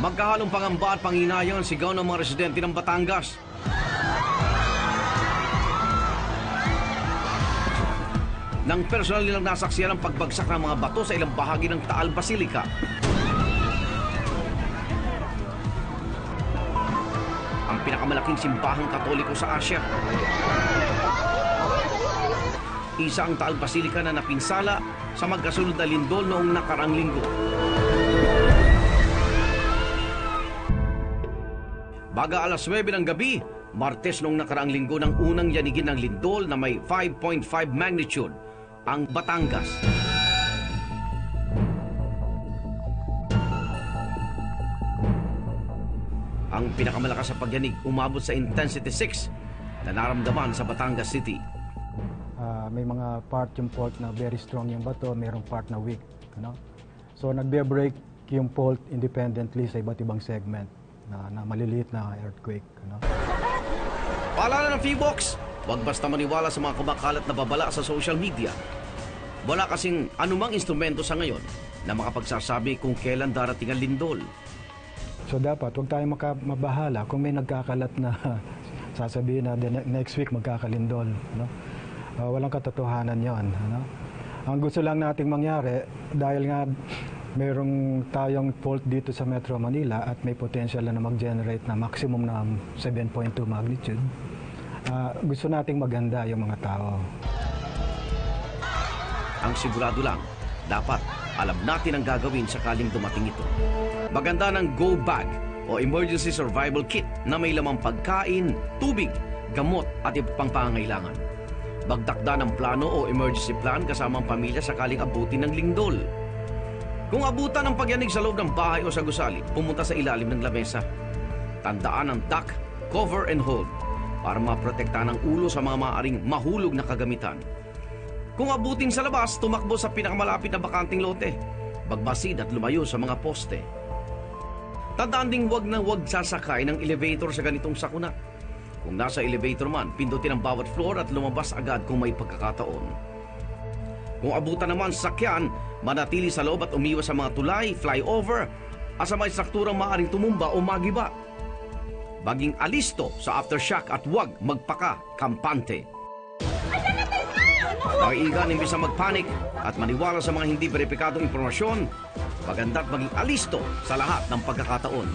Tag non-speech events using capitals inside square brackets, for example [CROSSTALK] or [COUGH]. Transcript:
Magkahalong pangamba at panginayang ang sigaw ng mga residente ng Batangas. Nang personal nilang nasaksiyan ang pagbagsak ng mga bato sa ilang bahagi ng Taal Basilica. Ang pinakamalaking simbahang katoliko sa Asya. Isa ang Taal Basilica na napinsala sa magkasunod na lindol noong nakarang linggo. Baga alas 9 ng gabi, Martes noong nakaraang linggo ng unang yanigin ng lindol na may 5.5 magnitude, ang Batangas. Ang pinakamalakas sa pagyanig umabot sa intensity 6 na naramdaman sa Batangas City. Ah, may mga part yung fault na very strong yung bato, mayroong part na weak. Ano? So nagbe-break yung fault independently sa iba't ibang segment na, na maliliit na earthquake. Ano? Paalala ng Feebox, huwag basta maniwala sa mga kumakalat na babala sa social media. Wala kasing anumang instrumento sa ngayon na makapagsasabi kung kailan darating ang lindol. So dapat huwag tayong mabahala kung may nagkakalat na [LAUGHS] sasabihin na next week magkakalindol. No? Ah, walang katotohanan yon. Ano? Ang gusto lang nating mangyari, dahil nga mayroong tayong fault dito sa Metro Manila at may potential na mag-generate na maximum na 7.2 magnitude, ah, gusto nating maganda yung mga tao. Ang sigurado lang, dapat alam natin ang gagawin sakaling dumating ito. Maganda ng Go Bag o Emergency Survival Kit na may lamang pagkain, tubig, gamot at iba pang pangangailangan. Magtakda ng plano o emergency plan kasama ang pamilya sakaling abutin ng lindol. Kung abutan ng pagyanig sa loob ng bahay o sa gusali, pumunta sa ilalim ng lamesa. Tandaan ang duck, cover and hold para maprotektahan ang ulo sa mga maaaring mahulog na kagamitan. Kung abutin sa labas, tumakbo sa pinakamalapit na bakanting lote. Bagbasid at lumayo sa mga poste. Tandaan ding wag na wag sasakay ng elevator sa ganitong sakuna. Kung nasa elevator man, pindutin ang bawat floor at lumabas agad kung may pagkakataon. Kung abutan naman sa sakyan, manatili sa loob at umiwas sa mga tulay, flyover, at sa may strukturang maaaring tumumba o magiba. Maging alisto sa aftershock at huwag magpaka kampante. Nakiigan imbis na magpanik at maniwala sa mga hindi beripikadong impormasyon, maganda't maging alisto sa lahat ng pagkakataon.